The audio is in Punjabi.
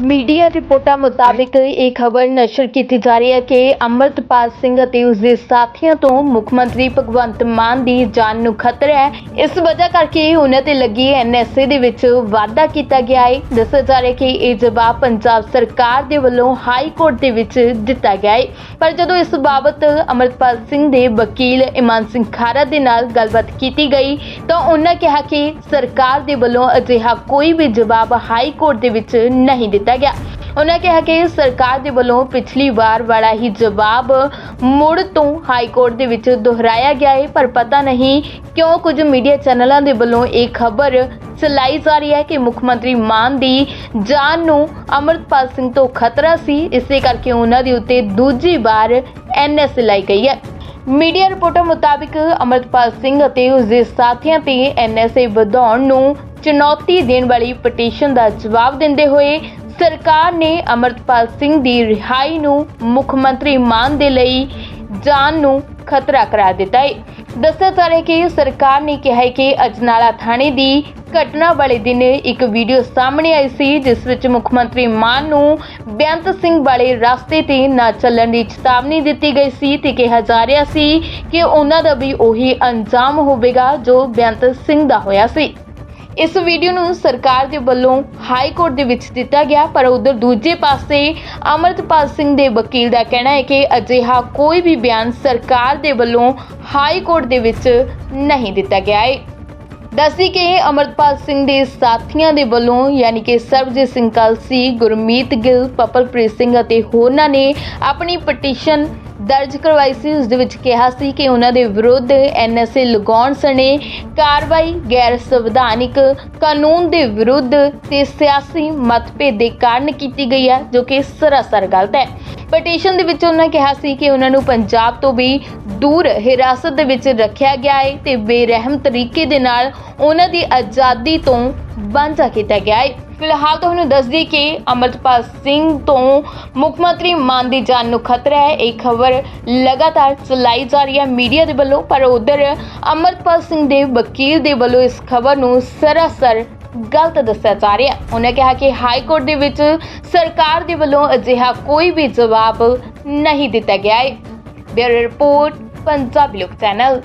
ਮੀਡੀਆ ਰਿਪੋਰਟਾਂ ਮੁਤਾਬਿਕ ਇਹ ਖਬਰ ਨਸ਼ਰ ਕੀਤੀ ਜਾ ਰਹੀ ਹੈ ਕਿ ਅੰਮ੍ਰਿਤਪਾਲ ਸਿੰਘ ਅਤੇ ਉਸ ਦੇ ਸਾਥੀਆਂ ਤੋਂ ਮੁੱਖ ਮੰਤਰੀ ਭਗਵੰਤ ਮਾਨ ਦੀ ਜਾਨ ਨੂੰ ਖਤਰਾ ਹੈ। ਇਸ ਵਜ੍ਹਾ ਕਰਕੇ ਉਹਨਾਂ ਤੇ ਲੱਗੀ ਐਨਐਸਏ ਦੇ ਵਿੱਚ ਵਾਅਦਾ ਕੀਤਾ ਗਿਆ ਹੈ। ਦੱਸਿਆ ਜਾ ਰਿਹਾ ਕਿ ਇਹ ਜਵਾਬ ਪੰਜਾਬ ਸਰਕਾਰ ਦੇ ਵੱਲੋਂ ਹਾਈ ਕੋਰਟ ਦੇ ਵਿੱਚ ਦਿੱਤਾ ਗਿਆ ਹੈ। ਪਰ ਜਦੋਂ ਇਸ ਬਾਬਤ ਅੰਮ੍ਰਿਤਪਾਲ ਸਿੰਘ ਦੇ ਵਕੀਲ ਇਮਾਨ ਸਿੰਘ ਖਾਰਾ ਦੇ ਨਾਲ ਗੱਲਬਾਤ ਕੀਤੀ ਗਈ, ਤਾਂ ਉਹਨਾਂ ਕਿਹਾ ਕਿ ਸਰਕਾਰ ਦੇ ਵੱਲੋਂ ਅਜਿਹਾ ਕੋਈ ਵੀ ਜਵਾਬ ਹਾਈ ਕੋਰਟ ਦੇ ਵਿੱਚ ਨਹੀਂ ਦਿੱਤਾ ਗਿਆ। ਉਹਨਾਂ ਕਿਹਾ ਕਿ ਸਰਕਾਰ ਦੇ ਵੱਲੋਂ ਪਿਛਲੀ ਵਾਰ ਵਾਲਾ ਹੀ ਜਵਾਬ ਮੁੜ ਤੋਂ ਹਾਈ ਕੋਰਟ ਦੇ ਵਿੱਚ ਦੁਹਰਾਇਆ ਗਿਆ ਹੈ ਪਰ ਪਤਾ ਨਹੀਂ ਕਿਉਂ ਕੁਝ ਮੀਡੀਆ ਚੈਨਲਾਂ ਦੇ ਵੱਲੋਂ ਇਹ ਖਬਰ ਚਲਾਈ ਜਾ ਰਹੀ ਹੈ ਕਿ ਮੁੱਖ ਮੰਤਰੀ ਮਾਨ ਦੀ ਜਾਨ ਨੂੰ ਅਮਰਤਪਾਲ ਸਿੰਘ ਤੋਂ ਖਤਰਾ ਸੀ। ਇਸੇ ਕਰਕੇ ਉਹਨਾਂ ਦੇ ਉੱਤੇ ਦੂਜੀ ਵਾਰ ਐਨਐਸ ਲਾਈ ਗਈ ਹੈ। ਮੀਡੀਆ ਰਿਪੋਰਟਾਂ ਮੁਤਾਬਿਕ ਅਮਰਤਪਾਲ ਸਿੰਘ ਅਤੇ ਉਸ ਦੇ ਸਾਥੀਆਂ ਤੇ ਐਨਐਸਏ ਵਧਾਉਣ ਨੂੰ ਚੁਣੌਤੀ ਦੇਣ ਵਾਲੀ ਪਟੀਸ਼ਨ ਦਾ ਜਵਾਬ ਦਿੰਦੇ ਹੋਏ ਸਰਕਾਰ ਨੇ ਅਮਰਤਪਾਲ ਸਿੰਘ ਦੀ ਰਿਹਾਈ ਨੂੰ ਮੁੱਖ ਮੰਤਰੀ ਮਾਨ ਦੇ ਲਈ ਜਾਨ ਨੂੰ ਖਤਰਾ ਕਰਾਰ ਦਿੱਤਾ ਹੈ। ਦੱਸਿਆ ਜਾ ਰਿਹਾ ਕਿ ਸਰਕਾਰ ਨੇ ਕਿਹਾ ਹੈ ਕਿ ਅਜਨਾਲਾ ਥਾਣੇ ਦੀ ਘਟਨਾ ਵਾਲੇ ਦਿਨ ਇੱਕ ਵੀਡੀਓ ਸਾਹਮਣੇ ਆਈ ਸੀ, ਜਿਸ ਵਿੱਚ ਮੁੱਖ ਮੰਤਰੀ ਮਾਨ ਨੂੰ ਬੇਅੰਤ ਸਿੰਘ ਵਾਲੇ ਰਸਤੇ ਤੇ ਨਾ ਚੱਲਣ ਦੀ ਚੇਤਾਵਨੀ ਦਿੱਤੀ ਗਈ ਸੀ ਤੇ ਕਿਹਾ ਜਾ ਰਿਹਾ ਸੀ ਕਿ ਉਹਨਾਂ ਦਾ ਵੀ ਉਹੀ ਅੰਜਾਮ ਹੋਵੇਗਾ ਜੋ ਬੇਅੰਤ ਸਿੰਘ ਦਾ ਹੋਇਆ ਸੀ। ਇਸ ਵੀਡੀਓ ਨੂੰ ਸਰਕਾਰ ਦੇ ਵੱਲੋਂ ਹਾਈ ਕੋਰਟ ਦੇ ਵਿੱਚ ਦਿੱਤਾ ਗਿਆ, ਪਰ ਉਧਰ ਦੂਜੇ ਪਾਸੇ ਅਮਰਤਪਾਲ ਸਿੰਘ ਦੇ ਵਕੀਲ ਦਾ ਕਹਿਣਾ ਹੈ ਕਿ ਅਜਿਹਾ ਕੋਈ ਵੀ ਬਿਆਨ ਸਰਕਾਰ ਦੇ ਵੱਲੋਂ ਹਾਈ ਕੋਰਟ ਦੇ ਵਿੱਚ ਨਹੀਂ ਦਿੱਤਾ ਗਿਆ ਹੈ। ਦੱਸੀ ਕਿ ਅਮਰਪਾਲ ਸਿੰਘ ਦੇ ਸਾਥੀਆਂ ਦੇ ਵੱਲੋਂ, ਯਾਨੀ ਕਿ ਸਰਬਜੀਤ ਸਿੰਘ ਕਲਸੀ, ਗੁਰਮੀਤ ਗਿੱਲ, ਪਪਲਪ੍ਰੀਤ ਸਿੰਘ ਅਤੇ ਹੋਰਨਾਂ ਨੇ ਆਪਣੀ ਪਟੀਸ਼ਨ ਦਰਜ ਕਰਵਾਈ ਸੀ, ਉਸ ਦੇ ਵਿੱਚ ਕਿਹਾ ਸੀ ਕਿ ਉਹਨਾਂ ਦੇ ਵਿਰੁੱਧ ਐਨਐਸਏ ਲਗਾਉਣ ਸਣੇ ਕਾਰਵਾਈ ਗੈਰ ਸੰਵਿਧਾਨਿਕ ਕਾਨੂੰਨ ਦੇ ਵਿਰੁੱਧ ਤੇ ਸਿਆਸੀ ਮਤਭੇਦ ਦੇ ਕਾਰਨ ਕੀਤੀ ਗਈ ਹੈ, ਜੋ ਕਿ ਸਰਾਸਰ ਗਲਤ ਹੈ। ਪਟੀਸ਼ਨ ਦੇ ਵਿੱਚ ਉਹਨਾਂ ਕਿਹਾ ਸੀ ਕਿ ਉਹਨਾਂ ਨੂੰ ਪੰਜਾਬ ਤੋਂ ਵੀ ਦੂਰ ਹਿਰਾਸਤ ਦੇ ਵਿੱਚ ਰੱਖਿਆ ਗਿਆ ਹੈ ਤੇ ਬੇਰਹਿਮ ਤਰੀਕੇ ਦੇ ਨਾਲ ਉਹਨਾਂ ਦੀ ਆਜ਼ਾਦੀ ਤੋਂ ਵਾਂਝਾ ਕੀਤਾ ਗਿਆ ਹੈ। ਫਿਲਹਾਲ ਤੁਹਾਨੂੰ ਦੱਸ ਦਈਏ ਕਿ ਅਮਰਤਪਾਲ ਸਿੰਘ ਤੋਂ ਮੁੱਖ ਮੰਤਰੀ ਮਾਨ ਦੀ ਜਾਨ ਨੂੰ ਖਤਰਾ ਹੈ। ਇਹ ਖਬਰ ਲਗਾਤਾਰ ਚਲਾਈ ਜਾ ਰਹੀ ਹੈ ਮੀਡੀਆ ਦੇ ਵੱਲੋਂ, ਪਰ ਉਧਰ ਅਮਰਤਪਾਲ ਸਿੰਘ ਦੇ ਵਕੀਲ ਦੇ ਵੱਲੋਂ ਇਸ ਖਬਰ ਨੂੰ ਸਰਾਸਰ ਗਲਤ ਦੱਸਿਆ ਜਾ ਰਿਹਾ ਉਹਨੇ ਕਿਹਾ ਕਿ ਹਾਈ ਕੋਰਟ ਦੇ ਵਿੱਚ ਸਰਕਾਰ ਦੇ ਵੱਲੋਂ ਅਜਿਹਾ ਕੋਈ ਵੀ ਜਵਾਬ ਨਹੀਂ ਦਿੱਤਾ ਗਿਆ ਹੈ। ਬਿਊਰੋ ਰਿਪੋਰਟ, ਪੰਜਾਬੀ ਲੋਕ ਚੈਨਲ।